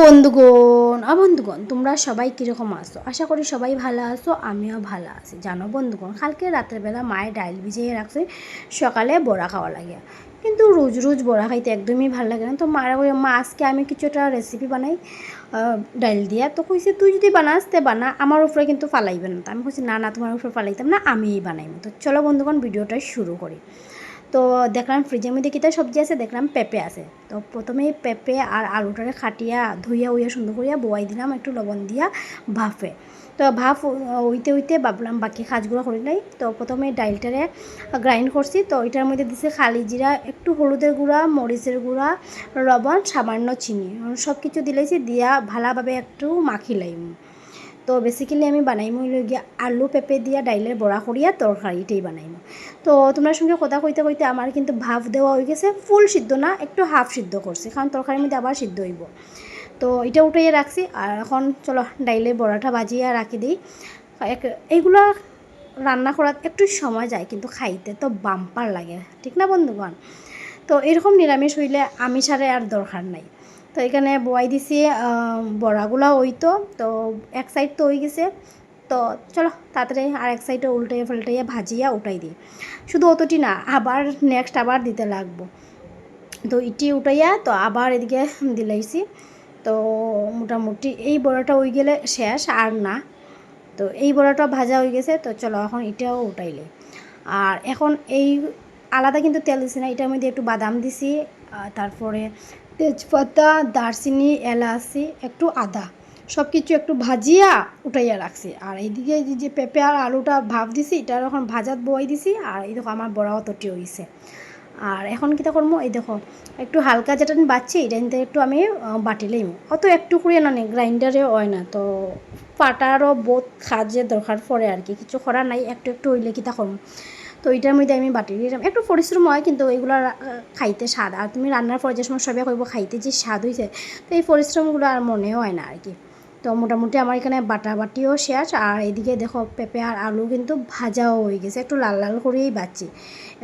বন্ধুগণ, আ বন্ধুগণ, তোমরা সবাই কীরকম আছো? আশা করি সবাই ভালো আছো, আমিও ভালো আছি। জানো বন্ধুগণ, কালকে রাত্রেবেলা মায়ের ডাইল ভিজিয়ে রাখছে, সকালে বড়া খাওয়া লাগে। কিন্তু রোজ রোজ বড়া খাইতে একদমই ভালো লাগে না। তো মারা কই মা, আজকে আমি কিছু একটা রেসিপি বানাই ডাইল দিয়া। তো কইছে, তুই যদি বানাস, তে বানা, আমার উপরে কিন্তু ফালাইবে না। তো আমি কইছি, না না, তোমার উপরে ফালাইতাম না, আমিই বানাইব তো চলো বন্ধুগণ, ভিডিওটা শুরু করি। তো দেখলাম ফ্রিজের মধ্যে কিতা সবজি আছে, দেখলাম পেঁপে আছে। তো প্রথমে পেঁপে আর আলুটারে খাটিয়া, ধুইয়া, উইয়া সুন্দর করিয়া বোয়াই দিলাম, একটু লবণ দিয়া ভাফে। তো ভাফ উইতে উইতে ভাবলাম বাকি কাজগুলো করি নাই। তো প্রথমে ডাইলটারে গ্রাইন্ড করছি, তো এটার মধ্যে দিছে খালি জিরা, একটু হলুদের গুঁড়া, মরিচের গুঁড়া, লবণ, সামান্য চিনি। সব কিছু দিলেছি দিয়া ভালোভাবে একটু মাখিলাইম। তো বেসিক্যালি আমি বানাইমো গিয়া আলু পেঁপে দিয়া ডাইলের বড়া করিয়া তরকারিটাই বানাইমো। তো তোমার সঙ্গে কথা কইতে কইতে আমার কিন্তু ভাফ দেওয়া হয়ে গেছে ফুল সিদ্ধ না, একটু হাফ সিদ্ধ করছে কারণ তরকারির মধ্যে আবার সিদ্ধ হইব। তো এটা উঠাইয়ে রাখছি আর এখন চলো ডাইলের বড়াটা বাজিয়ে রাখি দিই। এক- এইগুলো রান্না করার একটু সময় যায় কিন্তু খাইতে তো বাম্পার লাগে, ঠিক না বন্ধুগণ? তো এরকম নিরামিষ হইলে আমিষ আরে আর দরকার নাই। তো এখানে বয় দিছি বড়াগুলো ওই তো এক সাইড তো হয়ে গেছে। তো চলো তাড়াতাড়ি আর এক সাইডে উল্টাইয়া পাল্টাইয়া ভাজিয়া উঠাই দিই। শুধু অতটি না, আবার নেক্সট আবার দিতে লাগবো। তো ইটি উঠাইয়া তো আবার এদিকে দিলাইছি। তো মোটামুটি এই বড়াটা হয়ে গেলে শেষ আর না। তো এই বড়াটা ভাজা হয়ে গেছে, তো চলো এখন এটাও উঠাইলে আর এখন এই আলাদা কিন্তু তেল দিছি না এটার মধ্যে একটু বাদাম দিছি তারপরে তেজপাতা দারচিনি এলাচি একটু আদা সব কিছু একটু ভাজিয়া উঠাইয়া রাখছি। আর এইদিকে যে পেঁপে আর আলুটা ভাব দিছি এটা এখন ভাজাত বই দিছি আর এই দেখো আমার বড়াও তটি হয়েছে আর এখন কিতা করব এই দেখো একটু হালকা যেটা বাচ্ছি এটা একটু আমি আহ, বাটি লইম। অত একটু করে না নে গ্রাইন্ডারে হয় না তো পাটারও বহুত খাজে দরকার পড়ে আর কি কিছু করার নাই একটু একটু হইলে কিতা করব তো এটার মধ্যে আমি বাটি দিলাম। একটু পরিশ্রম হয়, কিন্তু এইগুলো খাইতে স্বাদ। আর তুমি রান্নার পর যে সময় সবাই কইব, খাইতে যে স্বাদ হয়েছে তো এই পরিশ্রমগুলো আর মনে হয় না আর কি তো মোটামুটি আমার এখানে বাটা বাটিও শেষ, আর এদিকে দেখো পেঁপে আর আলু কিন্তু ভাজাও হয়ে গেছে, একটু লাল লাল করেই বাচ্ছি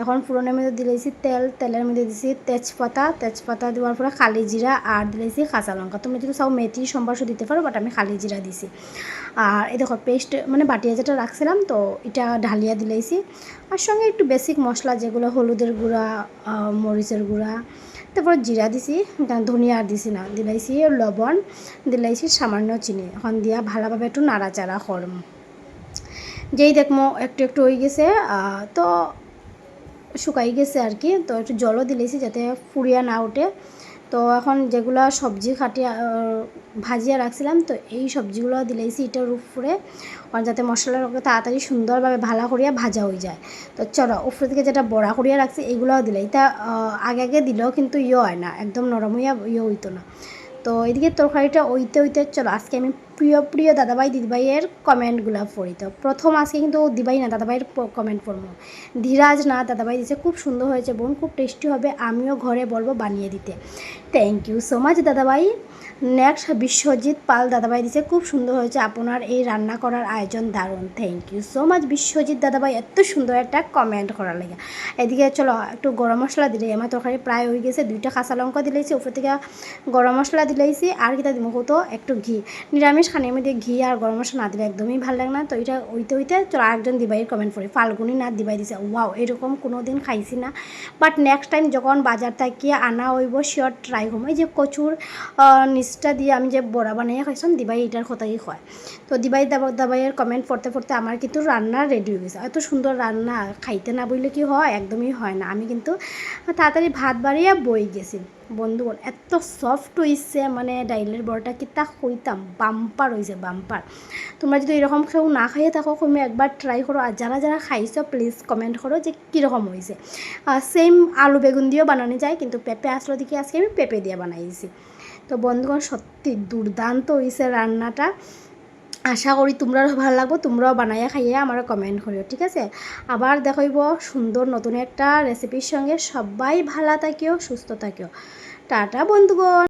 এখন ফুরনের মধ্যে দিলেছি তেল, তেলের মধ্যে দিয়েছি তেজপাতা তেজপাতা দেওয়ার পরে খালি জিরা আর দিলেছি কাঁচা লঙ্কা। তুমি যদি সব মেথি সম্বাসও দিতে পারো বাট আমি খালি জিরা দিছি আর এই দেখো পেস্ট মানে বাটিয়া যেটা রাখছিলাম, তো এটা ঢালিয়া দিলেছি আর সঙ্গে একটু বেসিক মশলা যেগুলো হলুদের গুঁড়া মরিচের গুঁড়া তারপর জিরা দিছি ধনিয়া আর দিছি না। দিলাইছি লবণ, দিলাইছি সামান্য চিনি। এখন দিয়া ভালোভাবে একটু নাড়াচাড়া করম। যেই দেখমো একটু একটু হয়ে গেছে তো শুকাই গেছে আর কি। তো একটু জলও দিলেছি যাতে ফুরিয়া না ওঠে তো এখন যেগুলো সবজি খাটিয়ে ভাজিয়া রাখছিলাম, তো এই সবজিগুলো দিলেছি এটার উপরে যাতে মশলার তাড়াতাড়ি সুন্দরভাবে ভালো করিয়া ভাজা হয়ে যায়। তো চলো, উপরে থেকে যেটা বড়া করিয়া রাখছি, এইগুলোও দিলে এটা আগে আগে দিলেও কিন্তু ইয়ে হয় না, একদম নরম হইয়া ইয়ে হইতো না। তো এদিকে তরকারিটা ওইতে ওইতে চলো, আজকে আমি প্রিয় প্রিয় দাদাভাই, দিদিভাইয়ের কমেন্টগুলো পড়ি। তো প্রথম আজকে কিন্তু দিবাই না, দাদাভাইয়ের কমেন্ট পড়ব। ধীরাজ না, দাদাভাই দিছে খুব সুন্দর হয়েছে বোন, খুব টেস্টি হবে, আমিও ঘরে বলব বানিয়ে দিতে। থ্যাংক ইউ সো মাচ দাদাভাই। নেক্সট বিশ্বজিৎ পাল দাদাভাই দিছে, খুব সুন্দর হয়েছে আপনার এই রান্না করার আয়োজন, দারুণ। Thank you so much Biswajit দাদাভাই, এত সুন্দর একটা কমেন্ট করার লাগে। এদিকে চলো, একটু গরম মশলা দিলে আমার তরকারি প্রায় হয়ে গেছে, দুইটা কাঁচা লঙ্কা দিলেছি উপর থেকে গরম মশলা দিলেছি আর কিটা দিব কত? একটু ঘি। নিরামিষ খানের মধ্যে ঘি আর গরম মশলা না দিলে একদমই ভালো লাগে না। তো এটা ওইতে ওইতে চলো আরেকজন দিবাই কমেন্ট করি ফাল্গুনি না দিবাই দিছে ওয়াও এরকম কোনো দিন খাইছি না। বাট নেক্সট টাইম যখন বাজার থেকে আনা হইব শিওর ট্রাই করব। এই যে কচুর নিচটা দিয়ে আমি যে বড়া বানিয়ে খাইছিলাম দিবাই এটার কথাই কয়। তো দিবাই দাবা, দাবাইয়ের কমেন্ট পড়তে পড়তে আমার কিন্তু রান্না রেডি হয়ে গেছে। এত সুন্দর রান্না, খাইতে না বললে কি হয়? একদমই হয় না। আমি কিন্তু তাড়াতাড়ি ভাত বাড়িয়ে বই গেছি। বন্ধুগণ, এত সফট হয়েছে মানে ডাইলের বড়টা কি তা হইতাম বাম্পার হয়েছে বাম্পার। তোমরা যদি এরকম কেউ না খাইয়ে থাকো, তুমি একবার ট্রাই করো। আর যারা যারা খাইছো প্লিজ কমেন্ট করো যে কীরকম হয়েছে সেম আলু বেগুন দিয়েও বানানো যায়, কিন্তু পেঁপে আসলো দিকে আজকে আমি পেঁপে দিয়ে বানাইছি। তো বন্ধুগণ, সত্যি দুর্দান্ত হয়েছে রান্নাটা। আশা করি তোমরাও ভালো লাগবো, তোমরাও বানাইয়া খাইয়ে আমার কমেন্ট করিও, ঠিক আছে? আবার দেখাইব সুন্দর নতুন একটা রেসিপির সঙ্গে। সবাই ভালো থাকিও, সুস্থ থাকিও। টাটা বন্ধুগণ!